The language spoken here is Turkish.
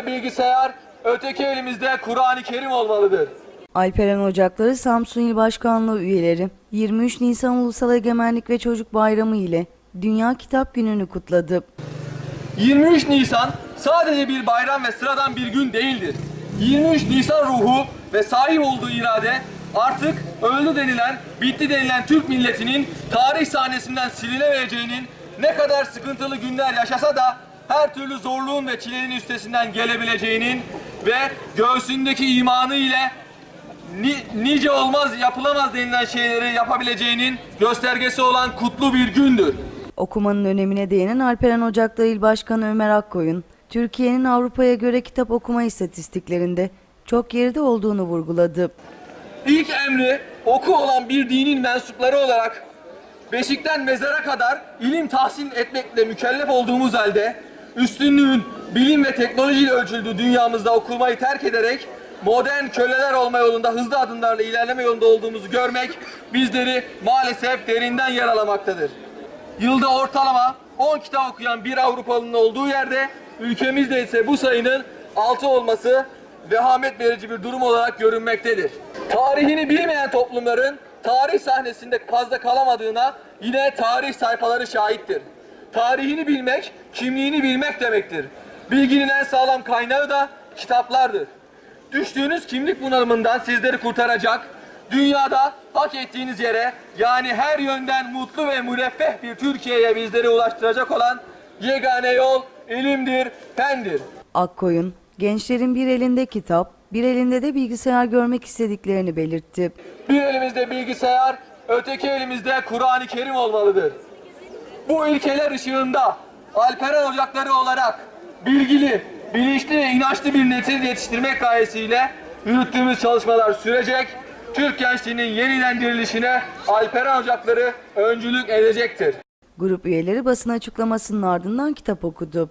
elimizde bilgisayar, öteki elimizde Kur'an-ı Kerim olmalıdır. Alperen Ocakları Samsun İl Başkanlığı üyeleri 23 Nisan Ulusal Egemenlik ve Çocuk Bayramı ile Dünya Kitap Günü'nü kutladı. 23 Nisan sadece bir bayram ve sıradan bir gün değildir. 23 Nisan ruhu ve sahip olduğu irade artık öldü denilen, bitti denilen Türk milletinin tarih sahnesinden silinemeyeceğinin ne kadar sıkıntılı günler yaşasa da her türlü zorluğun ve çilenin üstesinden gelebileceğinin ve göğsündeki imanı ile ni- nice olmaz yapılamaz denilen şeyleri yapabileceğinin göstergesi olan kutlu bir gündür. Okumanın önemine değinen Alperen Ocakları İl Başkanı Ömer Akkoyun, Türkiye'nin Avrupa'ya göre kitap okuma istatistiklerinde çok geride olduğunu vurguladı. İlk emri oku olan bir dinin mensupları olarak beşikten mezara kadar ilim tahsil etmekle mükellef olduğumuz halde üstünlüğün bilim ve teknolojiyle ölçüldüğü dünyamızda okumayı terk ederek modern köleler olma yolunda hızlı adımlarla ilerleme yolunda olduğumuzu görmek bizleri maalesef derinden yaralamaktadır. Yılda ortalama 10 kitap okuyan bir Avrupalının olduğu yerde ülkemizde ise bu sayının 6 olması vehamet verici bir durum olarak görünmektedir. Tarihini bilmeyen toplumların tarih sahnesinde fazla kalamadığına yine tarih sayfaları şahittir. Tarihini bilmek, kimliğini bilmek demektir. Bilginin en sağlam kaynağı da kitaplardır. Düştüğünüz kimlik bunalımından sizleri kurtaracak, dünyada hak ettiğiniz yere yani her yönden mutlu ve müreffeh bir Türkiye'ye bizleri ulaştıracak olan yegane yol ilimdir, fendir. Akkoyun, gençlerin bir elinde kitap, bir elinde de bilgisayar görmek istediklerini belirtti. Bir elimizde bilgisayar, öteki elimizde Kur'an-ı Kerim olmalıdır. Bu ilkeler ışığında Alperen Ocakları olarak bilgili, bilinçli ve inançlı bir nesil yetiştirmek gayesiyle yürüttüğümüz çalışmalar sürecek. Türk gençliğinin yeniden dirilişine Alperen Ocakları öncülük edecektir. Grup üyeleri basın açıklamasının ardından kitap okudu.